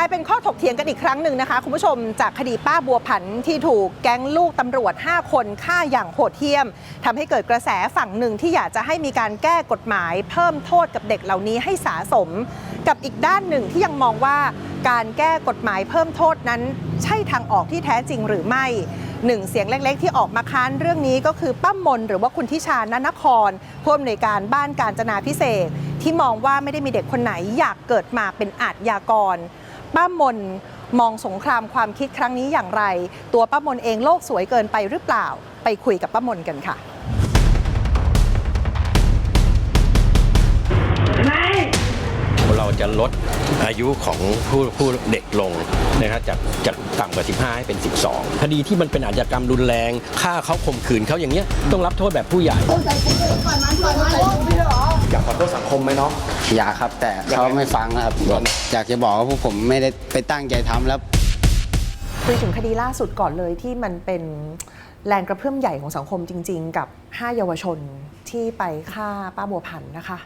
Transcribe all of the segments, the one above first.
ลายเป็นข้อถกเถียงกันอีกครั้งหนึ่งนะคะ คุณผู้ชมจากคดีป้าบัวผันที่ถูกแก๊งลูกตำรวจ 5 คนฆ่าอย่างโหดเหี้ยมทำให้เกิดกระแสฝั่งหนึ่งที่อยากจะให้มีการแก้กฎหมาย เพิ่มโทษกับเด็กเหล่านี้ให้สาสม กับอีกด้านหนึ่งที่ยังมองว่าการแก้กฎหมายเพิ่มโทษนั้น ใช่ทางออกที่แท้จริงหรือไม่หนึ่งเสียงเล็กๆ ที่ออกมาค้านเรื่องนี้ก็คือป้ามนหรือว่าคุณทิชานนครผู้อำนวยการบ้านการจนาพิเศษ ที่มองว่าไม่ได้มีเด็กคนไหนอยากเกิดมาเป็นอาชญากร ป้ามนมองสงครามความคิดครั้งนี้อย่างไร ตัวป้ามนเองโลกสวยเกินไปหรือเปล่า ไปคุยกับป้ามนกันค่ะเราจะลดอายุของผู้ผู้เด็กลงนะครับจากจากต่ำกว่า 15 ให้เป็น 12 คดีที่มันเป็นอาชญากรรมรุนแรงฆ่าเขาข่มขืนเขาอย่างเงี้ยต้องรับโทษแบบผู้ใหญ่ อยากขอโทษสังคมไหมเนาะอยากครับแต่เขาไม่ฟังนะครับอยากจะบอกว่าพวกผมไม่ได้ไปตั้งใจทำแล้วคุยถึงคดีล่าสุดก่อนเลยที่มันเป็นแรงกระเพื่อมใหญ่ของสังคมจริง ๆ กับ 5 เยาวชนที่ไปฆ่าป้าบัวพันธ์นะคะ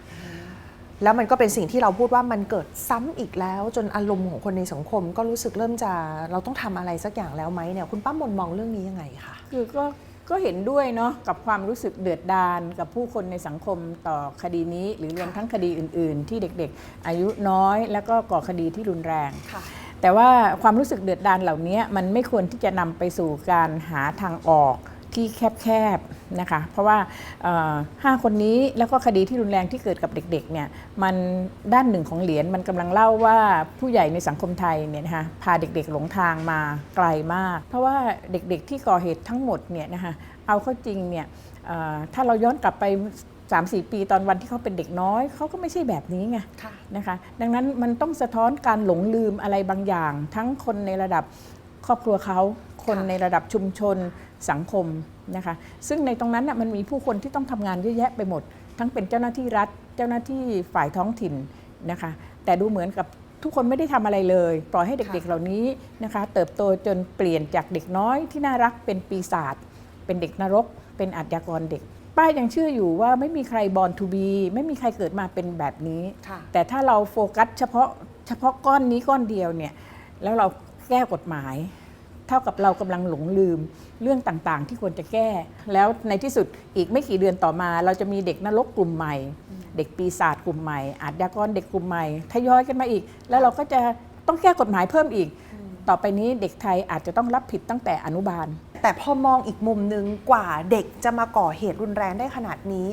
แล้วมันก็เป็นสิ่งที่เราพูดว่ามันเกิดซ้ำอีกแล้ว จนอารมณ์ของคนในสังคม ก็รู้สึกเริ่มจะเราต้องทำอะไรสักอย่างแล้วไหมเนี่ยคุณป้ามนมองเรื่องนี้ยังไงคะคือก็ ก็เห็นด้วยเนาะกับความรู้สึกเดือดดาลกับผู้คนในสังคมต่อคดีนี้ หรือรวมทั้งคดีอื่น ๆ ที่เด็กๆ อายุน้อย แล้วก็ก่อคดีที่รุนแรงค่ะแต่ว่าความรู้สึกเดือดดาลเหล่านี้มันไม่ควรที่จะนำไปสู่การหาทางออก ที่แคบๆนะคะ เพราะว่าเอ่อห้าคนนี้แล้วก็คดีที่รุนแรงที่เกิดกับเด็กๆเนี่ยมันด้านหนึ่งของเหรียญมันกำลังเล่าว่าผู้ใหญ่ในสังคมไทยเนี่ยนะคะพาเด็กๆหลงทางมาไกลมาก เพราะว่าเด็กๆที่ก่อเหตุทั้งหมดเนี่ยนะคะเอาเข้าจริงเนี่ยเอ่อถ้าเราย้อนกลับไป3-4ปีตอนวันที่เขาเป็นเด็กน้อยเขาก็ไม่ใช่แบบนี้ไงค่ะนะคะ ดังนั้นมันต้องสะท้อนการหลงลืมอะไรบางอย่าง ทั้งคนในระดับครอบครัวเขา คนค่ะในระดับชุมชนสังคมนะคะซึ่งในตรงนั้นน่ะมันมีผู้คนที่ต้องทำงานเยอะแยะไปหมด ทั้งเป็นเจ้าหน้าที่รัฐ เจ้าหน้าที่ฝ่ายท้องถิ่นนะคะแต่ดูเหมือนกับทุกคนไม่ได้ทำอะไรเลย ปล่อยให้เด็กๆ เหล่านี้นะคะ เติบโตจนเปลี่ยนจากเด็กน้อยที่น่ารักเป็นปีศาจเป็นเด็กนรก เป็นอาชญากรเด็ก ป้ายังเชื่ออยู่ว่าไม่มีใครบอลทูบีไม่มีใครเกิดมาเป็นแบบนี้ค่ะแต่ถ้าเราโฟกัสเฉพาะเฉพาะก้อนนี้ก้อนเดียวเนี่ยแล้วเราแก้กฎหมายเท่ากับเรากำลังหลงลืมเรื่องต่างๆ ที่ควรจะแก้ แล้วในที่สุดอีกไม่กี่เดือนต่อมา เราจะมีเด็กนรกกลุ่มใหม่ เด็กปีศาจกลุ่มใหม่ อาชญากรเด็กกลุ่มใหม่ทยอยกันมาอีก แล้วเราก็จะต้องแก้กฎหมายเพิ่มอีก ต่อไปนี้เด็กไทยอาจจะต้องรับผิดตั้งแต่อนุบาล แต่พอมองอีกมุมหนึ่งกว่าเด็กจะมาก่อเหตุรุนแรงได้ขนาดนี้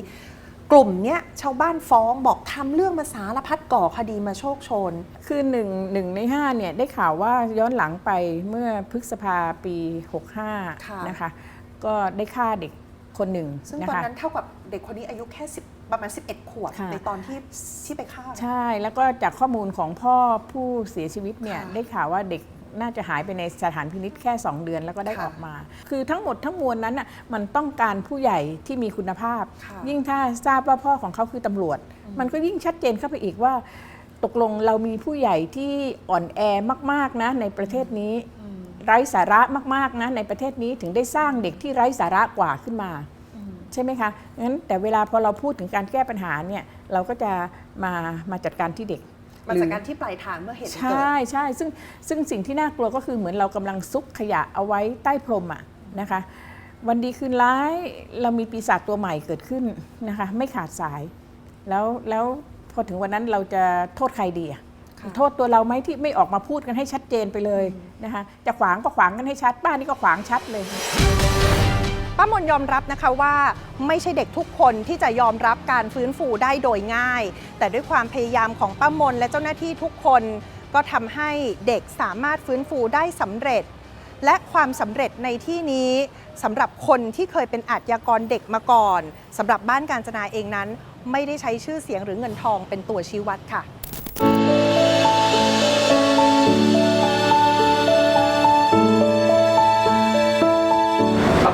กลุ่มเนี้ยชาวบ้านฟ้องบอกทำเรื่องมาสารพัดก่อคดีมาโชคโชน คือหนึ่งหนึ่งในห้าเนี่ยได้ข่าวว่าย้อนหลังไปเมื่อพฤษภาปีค่ะ65 นะคะ ก็ได้ฆ่าเด็กคนหนึ่งซึ่งนะตอนคะนั้นเท่ากับเด็กคนนี้อายุแค่10ประมาณ 11 ขวบค่ะในตอนที่ที่ไปฆ่า ใช่ แล้วก็จากข้อมูลของพ่อผู้เสียชีวิตเนี่ยค่ะได้ข่าวว่าเด็ก น่าจะหายไปในสถานพินิษแค่ 2 เดือนแล้วก็ได้ค่ะออกมา คือทั้งหมดทั้งมวลนั้นน่ะมันต้องการผู้ใหญ่ที่มีคุณภาพค่ะยิ่งถ้าทราบว่าพ่อของเขาคือตำรวจ มันก็ยิ่งชัดเจนเข้าไปอีกว่า ตกลงเรามีผู้ใหญ่ที่อ่อนแอมากๆนะในประเทศนี้ไร้สาระมากๆนะในประเทศนี้ถึงได้สร้างเด็กที่ไร้สาระกว่าขึ้นมาใช่ไหมคะงั้นแต่เวลาพอเราพูดถึงการแก้ปัญหาเนี่ยเราก็จะมามาจัดการที่เด็ก มาหรือจากการที่ปลายทางเมื่อเหตุมันใชเกิด่ใช่ซึ่งซึ่งสิ่งที่น่ากลัวก็คือเหมือนเรากำลังซุกขยะเอาไว้ใต้พรมอะนะคะ วันดีคืนร้ายเรามีปีศาจตัวใหม่เกิดขึ้นนะคะ ไม่ขาดสาย แล้วแล้วพอถึงวันนั้นเราจะโทษใครดีอะค่ะโทษตัวเราไหมที่ไม่ออกมาพูดกันให้ชัดเจนไปเลยนะคะ จะขวางก็ขวางกันให้ชัด บ้านนี่ก็ขวางชัดเลย ป้ามนยอมรับนะคะว่าไม่ใช่เด็กทุกคนที่จะยอมรับการฟื้นฟูได้โดยง่าย แต่ด้วยความพยายามของป้ามนและเจ้าหน้าที่ทุกคน ก็ทำให้เด็กสามารถฟื้นฟูได้สำเร็จ และความสำเร็จในที่นี้สำหรับคนที่เคยเป็นอาชญากรเด็กมาก่อนสำหรับบ้านการจนาเองนั้น ไม่ได้ใช้ชื่อเสียงหรือเงินทองเป็นตัวชี้วัดค่ะ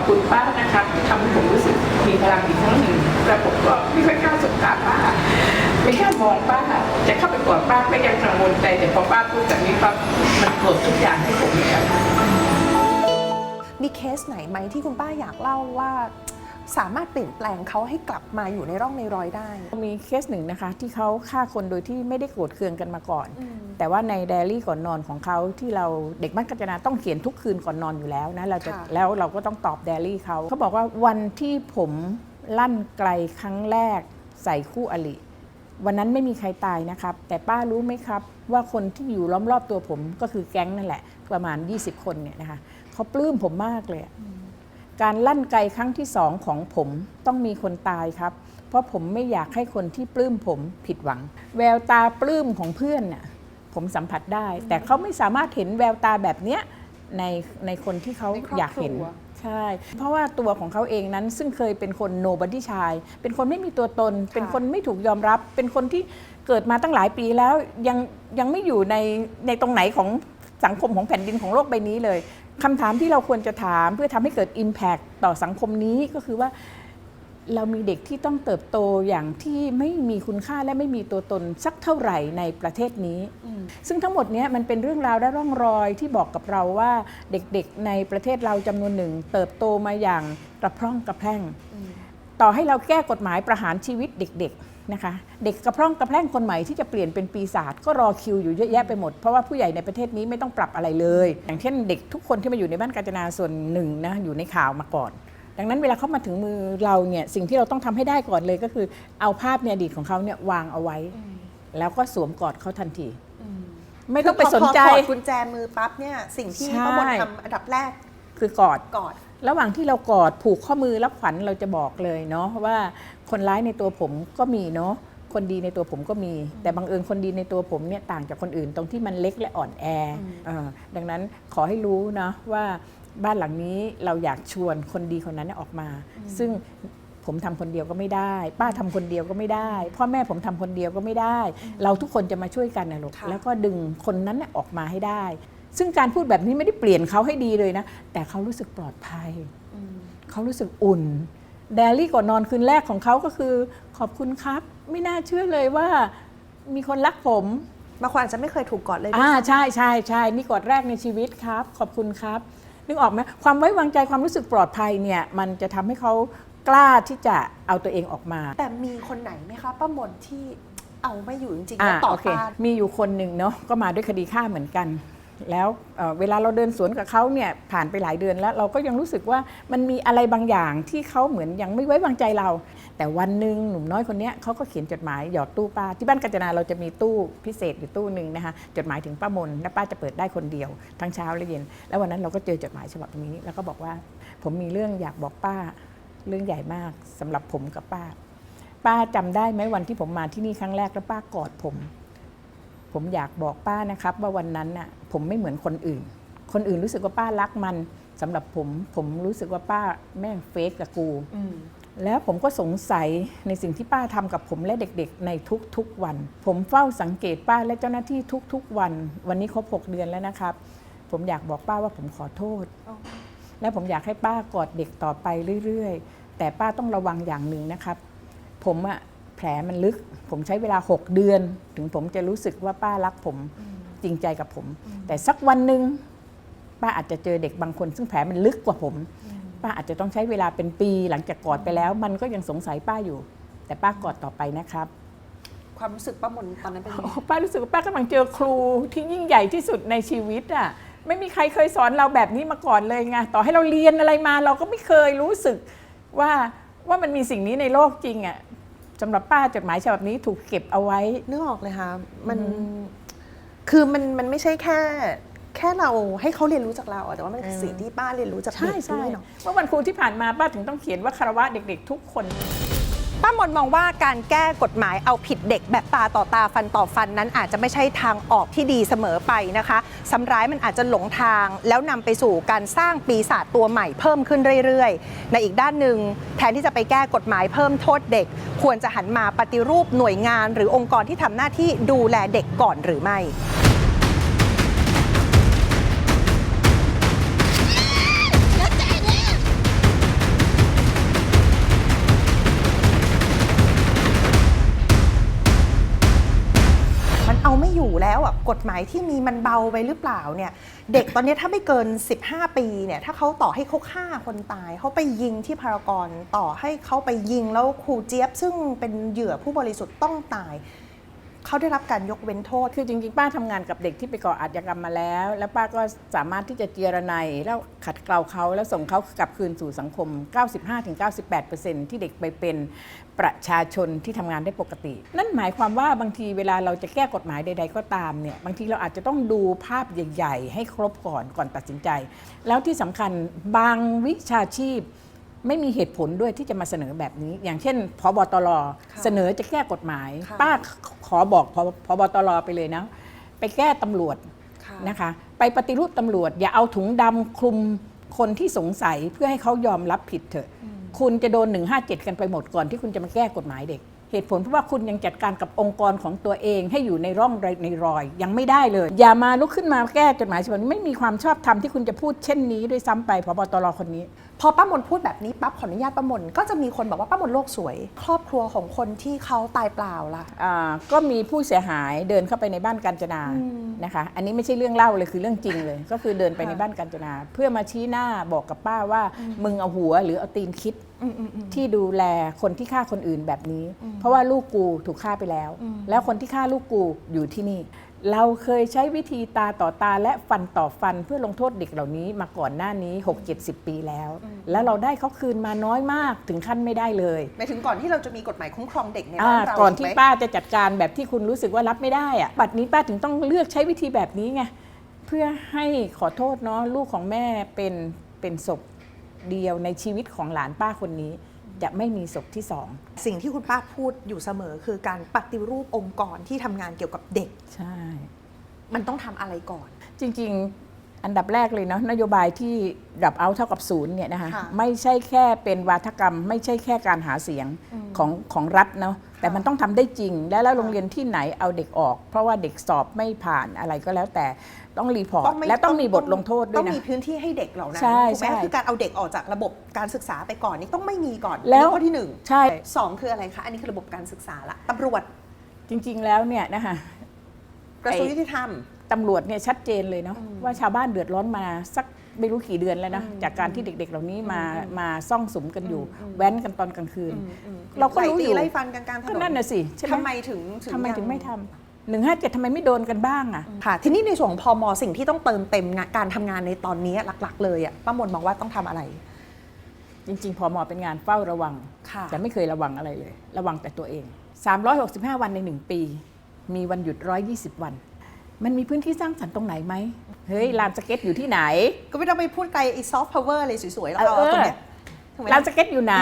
คุณป้านะครับที่ทำให้ผมรู้สึกมีพลังอีกครั้งหนึ่งแต่ผมก็ไม่ค่อยกล้าสบตาป้าไม่กล้ามองป้าจะเข้าไปกอดป้าก็ยังกังวลใจแต่พอป้าพูดแบบนี้ปั๊บมันปลดทุกอย่างให้ผมเลยอะมีเคสไหนไหมที่คุณป้าอยากเล่าว่าสามารถเปลี่ยนแปลงเขาให้กลับมาอยู่ในร่องในรอยได้ มีเคสหนึ่งนะคะที่เขาฆ่าคนโดยที่ไม่ได้โกรธเคืองกันมาก่อน แต่ว่าในไดอารี่ก่อนนอนของเขาที่เราเด็กบ้านกัญจนาต้องเขียนทุกคืนก่อนนอนอยู่แล้วนะเราจะค่ะ แล้วเราก็ต้องตอบไดอารี่เขาเขาบอกว่าวันที่ผมลั่นไกลครั้งแรกใส่คู่อริวันนั้นไม่มีใครตายนะครับ แต่ป้ารู้ไหมครับ ว่าคนที่อยู่ล้อมรอบตัวผมก็คือแก๊งนั่นแหละ ประมาณ 20 คนเนี่ยนะคะเขาปลื้มผมมากเลยอะ การลั่นไกลครั้งที่สองของผมต้องมีคนตายครับ เพราะผมไม่อยากให้คนที่ปลื้มผมผิดหวัง แววตาปลื้มของเพื่อนน่ะ ผมสัมผัสได้ แต่เขาไม่สามารถเห็นแววตาแบบเนี้ยในในคนที่เขาในครอบอยากเห็นครัวใช่ เพราะว่าตัวของเขาเองนั้นซึ่งเคยเป็นคนโนบัดี้ชาย เป็นคนไม่มีตัวตน เป็นคนไม่ถูกยอมรับ เป็นคนที่เกิดมาตั้งหลายปีแล้วยังยังไม่อยู่ในในตรงไหนของสังคมของแผ่นดินของโลกใบนี้เลยคำถามที่เราควรจะถามเพื่อทำให้เกิด Impact ต่อสังคมนี้ก็คือว่า เรามีเด็กที่ต้องเติบโตอย่างที่ไม่มีคุณค่าและไม่มีตัวตนสักเท่าไหร่ในประเทศนี้ ซึ่งทั้งหมดเนี้ยมันเป็นเรื่องราวและร่องรอยที่บอกกับเราว่าเด็กๆในประเทศเราจำนวนหนึ่ง เติบโตมาอย่างกระพร่องกระแพร่ง ต่อให้เราแก้กฎหมายประหารชีวิตเด็กๆนะคะ เด็กกระพร่องกระแพร่งคนใหม่ที่จะเปลี่ยนเป็นปีศาจก็รอคิวอยู่เยอะแยะไปหมดเพราะว่าผู้ใหญ่ในประเทศนี้ไม่ต้องปรับอะไรเลย อย่างเช่นเด็กทุกคนที่มาอยู่ในบ้านกาญจนาส่วนหนึ่งนะอยู่ในข่าวมาก่อน ดังนั้นเวลาเขามาถึงมือเราเนี่ยสิ่งที่เราต้องทำให้ได้ก่อนเลยก็คือ เอาภาพในอดีตของเขาเนี่ยวางเอาไว้ แล้วก็สวมกอดเขาทันที ไม่ต้องไปสนใจคือพอถอดกุญแจมือปั๊บเนี่ยสิ่งที่ใช่ป้ามนทำอันดับแรก คือกอดกอด ระหว่างที่เรากอดผูกข้อมือแล้วขวัญเราจะบอกเลยเนาะว่าคนร้ายในตัวผมก็มีเนาะคนดีในตัวผมก็มี แต่บังเอิญคนดีในตัวผมเนี่ยต่างจากคนอื่นตรงที่มันเล็กและอ่อนแอเออดังนั้นขอให้รู้นะว่า บ้านหลังนี้เราอยากชวนคนดีคนนั้นเนยออกมา ซึ่งผมทำคนเดียวก็ไม่ได้ ป้าทำคนเดียวก็ไม่ได้ พ่อแม่ผมทำคนเดียวก็ไม่ได้ เราทุกคนจะมาช่วยกันนะลูกค่ะแล้วก็ดึงคนนั้นน่ะออกมาให้ได้ ซึ่งการพูดแบบนี้ไม่ได้เปลี่ยนเขาให้ดีเลยนะ แต่เขารู้สึกปลอดภัยเขารู้สึกอุ่นแดลี่ก่อนนอนคืนแรกของเขาก็คือ ขอบคุณครับ ไม่น่าเชื่อเลยว่า มีคนรักผมบางคนอาจจะไม่เคยถูกกอดเลยด้วยอ่าซ้ำใช่ใช่ใช่นี่กอดแรกในชีวิตครับ ขอบคุณครับ นึกออกไหมความไว้วางใจความรู้สึกปลอดภัยเนี่ยมันจะทำให้เขากล้าที่จะเอาตัวเองออกมา แต่มีคนไหนไหมคะป้ามนที่เอาไม่อยู่จริงๆแล้วอ่าต่อโอเคต้านมีอยู่คนหนึ่งเนาะก็มาด้วยคดีฆ่าเหมือนกัน แล้วเเวลาเราเดินสวนกับเขาเนี่ยผ่านไปหลายเดือนแล้วเราก็ยังรู้สึกว่ามันมีอะไรบางอย่างที่เขาเหมือนยังไม่ไว้วางใจเรา แต่วันหนึ่งหนุ่มน้อยคนนี้เขาก็เขียนจดหมายหยอดตู้ป้าที่บ้านกัญจนาเราจะมีตู้พิเศษอยู่ตู้หนึ่งนะคะจดหมายถึงป้ามนและป้าจะเปิดได้คนเดียวทั้งเช้าและเย็น แล้ววันนั้นเราก็เจอจดหมายฉบับนี้ แล้วก็บอกว่า ผมมีเรื่องอยากบอกป้า เรื่องใหญ่มากสำหรับผมกับป้า ป้าจำได้ไหมวันที่ผมมาที่นี่ครั้งแรกแล้วป้ากอดผม ผมอยากบอกป้านะครับ ว่าวันนั้นน่ะผมไม่เหมือนคนอื่น คนอื่นรู้สึกว่าป้ารักมันสำหรับผมผมรู้สึกว่าป้าแม่งเฟกกับกูแล้วผมก็สงสัยในสิ่งที่ป้าทำกับผมและเด็กๆ ในทุกๆวัน ผมเฝ้าสังเกตป้าและเจ้าหน้าที่ทุกๆวัน วันนี้ครบ6เดือนแล้วนะครับ ผมอยากบอกป้าว่าผมขอโทษ และผมอยากให้ป้ากอดเด็กต่อไปเรื่อยๆ แต่ป้าต้องระวังอย่างหนึ่งนะครับ ผมอะ แผลมันลึก ผมใช้เวลา 6 เดือน ถึงผมจะรู้สึกว่าป้ารักผมจริงใจกับผม แต่สักวันหนึ่งป้าอาจจะเจอเด็กบางคน ซึ่งแผลมันลึกกว่าผม ป้าอาจจะต้องใช้เวลาเป็นปี หลังจากกอดไปแล้ว มันก็ยังสงสัยป้าอยู่ แต่ป้ากอดต่อไปนะครับ ความรู้สึกป้ามนตอนนั้นเป็นยังไงป้ารู้สึกว่าป้ากำลังเจอครูที่ยิ่งใหญ่ที่สุดในชีวิตอะไม่มีใครเคยสอนเราแบบนี้มาก่อนเลยไงต่อให้เราเรียนอะไรมา เราก็ไม่เคยรู้สึกว่าว่ามันมีสิ่งนี้ในโลกจริงอะ สำหรับป้าจดหมายฉบับนี้ถูกเก็บเอาไว้ นึกออกเลยค่ะ มันคือมันมันไม่ใใช่แค่ แค่เราให้เขาเรียนรู้จากเราอะแต่ว่ามันคือสิ่งที่ป้าเรียนรู้จากใช่เด็กใช่ด้วยเนาะ เมื่อวันครูที่ผ่านมาป้าถึงต้องเขียนว่าคารวะเด็ก ๆ ทุกคน ป้ามนมองว่าการแก้กฎหมายเอาผิดเด็กแบบตาต่อตาฟันต่อฟันนั้นอาจจะไม่ใช่ทางออกที่ดีเสมอไปนะคะซ้ำร้ายมันอาจจะหลงทาง แล้วนำไปสู่การสร้างปีศาจตัวใหม่เพิ่มขึ้นเรื่อยๆ ในอีกด้านหนึ่งแทนที่จะไปแก้กฎหมายเพิ่มโทษเด็ก ควรจะหันมาปฏิรูปหน่วยงาน หรือองค์กรที่ทำหน้าที่ดูแลเด็กก่อนหรือไม่ แล้วแล้วอะกฎหมายที่มีมันเบาไปหรือเปล่าเนี่ยเด็กตอนนี้ถ้าไม่เกิน 15 ปีเนี่ยถ้าเขาต่อให้เขาฆ่าคนตายเขาไปยิงที่พารากอนต่อให้เขาไปยิงแล้วครูเจี๊ยบ ซึ่งเป็นเหยื่อผู้บริสุทธิ์ต้องตาย เขาได้รับการยกเว้นโทษ คือจริงๆ ป้าทำงานกับเด็กที่ไปก่ออาชญากรรมมาแล้ว แล้วป้าก็สามารถที่จะเจรไนยแล้วขัดเกลาเขาแล้วส่งเขากลับคืนสู่สังคม 95-98%ที่เด็กไปเป็นประชาชนที่ทำงานได้ปกติ นั่นหมายความว่าบางทีเวลาเราจะแก้กฎหมายใด ๆ ก็ตามเนี่ยบางทีเราอาจจะต้องดูภาพใหญ่ ๆ ให้ครบก่อนก่อนตัดสินใจ แล้วที่สำคัญบางวิชาชีพ ไม่มีเหตุผลด้วยที่จะมาเสนอแบบนี้ อย่างเช่นพบตรเสนอจะแก้กฎหมายค่ะป้าขอบอกพพบตรไปเลยนะ ไปแก้ตำรวจค่ะนะคะ ไปปฏิรูปตำรวจ อย่าเอาถุงดำคลุมคนที่สงสัยเพื่อให้เขายอมรับผิดเถอะ คุณจะโดน 157 กันไปหมดก่อนที่คุณจะมาแก้กฎหมายเด็ก เหตุผลเพราะว่าคุณยังจัดการกับองค์กรของตัวเองให้อยู่ในร่องในรอย ยังไม่ได้เลย อย่ามาลุกขึ้นมาแก้กฎหมายฉบับนี้ไม่มีความชอบธรรมที่คุณจะพูดเช่นนี้ด้วยซ้ำไปพบตรคนนี้ พอป้ามนพูดแบบนี้ปั๊บขออนุญาตป้ามนก็จะมีคนบอกว่าป้ามนโลกสวย ครอบครัวของคนที่เขาตายเปล่าล่ะ อ่าก็มีผู้เสียหายเดินเข้าไปในบ้านกาญจนานะคะ อันนี้ไม่ใช่เรื่องเล่าเลยคือเรื่องจริงเลย ก็คือเดินไปในบ้านกาญจนา เพื่อมาชี้หน้าบอกกับป้าว่า มึงเอาหัวหรือเอาตีนคิดที่ดูแลคนที่ฆ่าคนอื่นแบบนี้ เพราะว่าลูกกูถูกฆ่าไปแล้ว แล้วคนที่ฆ่าลูกกูอยู่ที่นี่ เราเคยใช้วิธีตาต่อตาและฟันต่อฟันเพื่อลงโทษเด็กเหล่านี้มาก่อนหน้านี้ 6-70 ปีแล้ว แล้วเราได้เขาคืนมาน้อยมากถึงขั้นไม่ได้เลยหมายถึงก่อนที่เราจะมีกฎหมายคุ้มครองเด็กในอ่าบ้านเราก่อนที่ถูไหมป้าจะจัดการแบบที่คุณรู้สึกว่ารับไม่ได้อะบัดนี้ป้าถึงต้องเลือกใช้วิธีแบบนี้ไงเพื่อให้ขอโทษเนาะลูกของแม่เป็นเป็นศพเดียวในชีวิตของหลานป้าคนนี้ จะไม่มีศพที่สองสิ่งที่คุณป้าพูดอยู่เสมอ คือการปฏิรูปองค์กรที่ทำงานเกี่ยวกับเด็ก ใช่ มันต้องทำอะไรก่อน จริง ๆ อันดับแรกเลยเนาะนโยบายที่ดับเอาเท่ากับศูนย์เนี่ยนะคะค่ะ ไม่ใช่แค่เป็นวาทกรรม ไม่ใช่แค่การหาเสียงของของรัฐเนาะ แต่มันต้องทำได้จริง และแล้วโรงเรียนที่ไหนเอาเด็กออก เพราะว่าเด็กสอบไม่ผ่านอะไรก็แล้วแต่ต้องรีพอร์ตไม่และต้องมีบทลงโทษด้ต้วอยงนะมีพื้นที่ให้เด็กเหล่านั้นใช่ถูกไหมใช่คือการเอาเด็กออกจากระบบการศึกษาไปก่อนนี่ต้องไม่มีก่อนแล้วอันนี้ข้อที่หนึ่งใช่สองคืออะไรคะ อันนี้คือระบบการศึกษาละตำรวจจริง ๆ แล้วเนี่ยนะคะกระทรวงไอ้ยุติธรรมตำรวจเนี่ยชัดเจนเลยเนาะว่าชาวบ้านเดือดร้อนมาสัก ไม่รู้กี่เดือนแล้วนะ จากการที่เด็กๆ เหล่านี้มามาซ่องสุมกันอยู่ แว้นกันตอนกลางคืน เราก็รู้อยู่ไล่ตีไล่ฟันกันกลางถนก็นนั่นน่ะสิใช่ไหมทำไมถึงทำไมยังถึงไม่ทำหนึ่งห้าเจ็ดทำไมไม่โดนกันบ้างอะค่ะ ทีนี้ในส่วนของพมสิ่งที่ต้องเติมเต็มงานการทำงานในตอนนี้หลัก ๆ เลยอะป้ามนมองว่าต้องทำอะไร จริง ๆ พอมอเป็นงานเฝ้าระวังค่ะแต่ไม่เคยระวังอะไรเลย ระวังแต่ตัวเอง 365 วันใน 1 ปี มีวันหยุด 120 วัน มันมีพื้นที่สร้างสรรค์ตรงไหนไหมเฮ้ยลานสเก็ตอยู่ที่ไหน ก็ไม่ต้องไปพูดไกลไอ้ซอฟต์พาวเวอร์อะไรสวยๆแล้วเออเอาตรงเนี้ยถูกไหมลานสเก็ตอยู่ไหน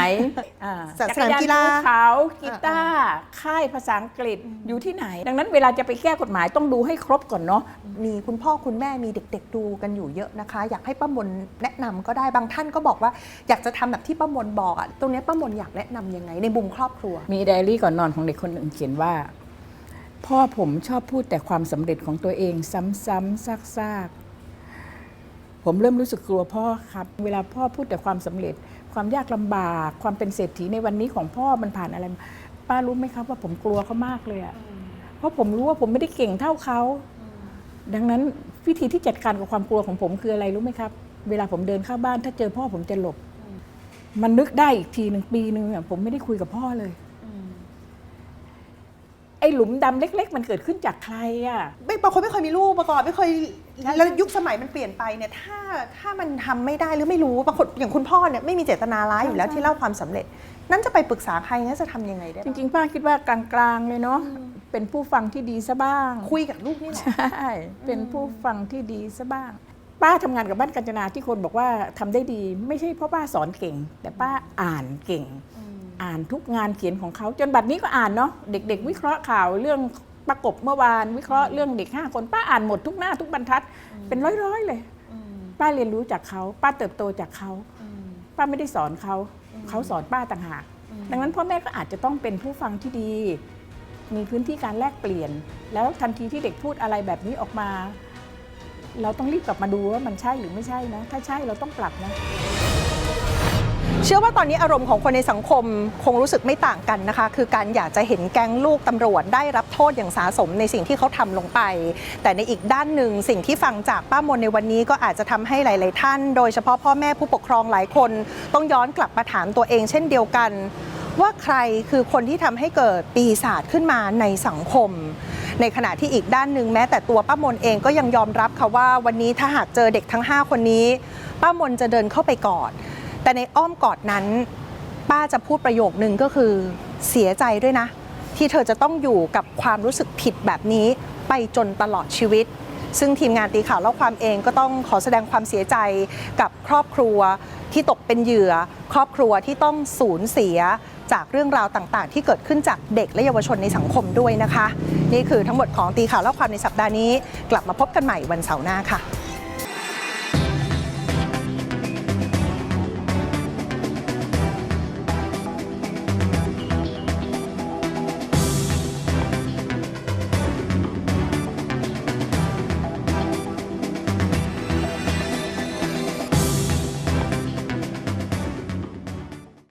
อ่าสนามจักรยานกีฬาภูเขากีตาร์ค่ายภาษาอังกฤษอยู่ที่ไหน ดังนั้นเวลาจะไปแก้กฎหมายต้องดูให้ครบก่อนเนาะมีคุณพ่อคุณแม่มีเด็ก ๆ ดูกันอยู่เยอะนะคะ อยากให้ป้ามนแนะนำก็ได้บางท่านก็บอกว่าอยากจะทำแบบที่ป้ามนบอกอะตรงเนี้ยป้ามนอยากแนะนำยังไงในมุมครอบครัว มีไดอารี่ก่อนนอนของเด็กคนหนึ่งเขียนว่า พ่อผมชอบพูดแต่ความสำเร็จของตัวเองซ้ำๆซากๆ ผมเริ่มรู้สึกกลัวพ่อครับ เวลาพ่อพูดแต่ความสำเร็จ ความยากลำบาก ความเป็นเศรษฐีในวันนี้ของพ่อมันผ่านอะไร ป้ารู้ไหมครับว่าผมกลัวเขามากเลยอะเพราะผมรู้ว่าผมไม่ได้เก่งเท่าเขา ดังนั้นวิธีที่จัดการกับความกลัวของผมคืออะไรรู้ไหมครับ เวลาผมเดินเข้าบ้าน ถ้าเจอพ่อผมจะหลบ มันนึกได้อีกทีหนึ่งปีหนึ่งผมไม่ได้คุยกับพ่อเลย ไอ้หลุมดำเล็ก ๆ มันเกิดขึ้นจากใครอะไม่บางคนไม่เคยมีลูกมาก่อนไม่เคยใช่แล้วยุคสมัยมันเปลี่ยนไปเนี่ยถ้าถ้ามันทำไม่ได้หรือไม่รู้บางคนอย่างคุณพ่อเนี่ยไม่มีเจตนาร้ายอยู่แล้วที่เล่าความสำเร็จ นั่นจะไปปรึกษาใครงั้นจะทำยังไงได้จบ้างริงๆป้าคิดว่ากลางๆเลยเนาะเป็นผู้ฟังที่ดีซะบ้าง คุยกับลูกนี่แหละใช่เป็นผู้ฟังที่ดีซะบ้าง ป้าทำงานกับบ้านกัญจนาที่คนบอกว่าทำได้ดี ไม่ใช่เพราะป้าสอนเก่ง แต่ป้าอ่านเก่ง อ่านทุกงานเขียนของเขาจนบัดนี้ก็อ่านเนาะเด็ก ๆ วิเคราะห์ข่าวเรื่องประกบเมื่อวานวิเคราะห์เรื่องเด็กห้าคนป้าอ่านหมดทุกหน้าทุกบรรทัด เป็นร้อยๆเลยป้าเรียนรู้จากเขา ป้าเติบโตจากเขา ป้าไม่ได้สอนเขา เขาสอนป้าต่างหาก ดังนั้นพ่อแม่ก็อาจจะต้องเป็นผู้ฟังที่ดี มีพื้นที่การแลกเปลี่ยน แล้วทันทีที่เด็กพูดอะไรแบบนี้ออกมา เราต้องรีบกลับมาดูว่ามันใช่หรือไม่ใช่นะ ถ้าใช่เราต้องปรับนะ เชื่อว่าตอนนี้อารมณ์ของคนในสังคมคงรู้สึกไม่ต่างกันนะคะ คือการอยากจะเห็นแก๊งลูกตำรวจได้รับโทษอย่างสาสมในสิ่งที่เขาทำลงไป แต่ในอีกด้านหนึ่งสิ่งที่ฟังจากป้ามนในวันนี้ก็อาจจะทำให้หลาย ๆ ท่าน โดยเฉพาะพ่อแม่ผู้ปกครองหลายคน ต้องย้อนกลับมาถามตัวเองเช่นเดียวกัน ว่าใครคือคนที่ทำให้เกิดปีศาจขึ้นมาในสังคมในขณะที่อีกด้านหนึ่งแม้แต่ตัวป้ามนเองก็ยังยอมรับค่ะว่าวันนี้ถ้าหากเจอเด็กทั้ง 5 คนนี้ ป้ามนจะเดินเข้าไปกอด แต่ในอ้อมกอดนั้น ป้าจะพูดประโยคนึงก็คือเสียใจด้วยนะ ที่เธอจะต้องอยู่กับความรู้สึกผิดแบบนี้ไปจนตลอดชีวิต ซึ่งทีมงานตีข่าวเล่าความเองก็ต้องขอแสดงความเสียใจกับครอบครัวที่ตกเป็นเหยื่อ ครอบครัวที่ต้องสูญเสียจากเรื่องราวต่างๆ ที่เกิดขึ้นจากเด็กและเยาวชนในสังคมด้วยนะคะ นี่คือทั้งหมดของตีข่าวเล่าความในสัปดาห์นี้ กลับมาพบกันใหม่วันเสาร์หน้าค่ะ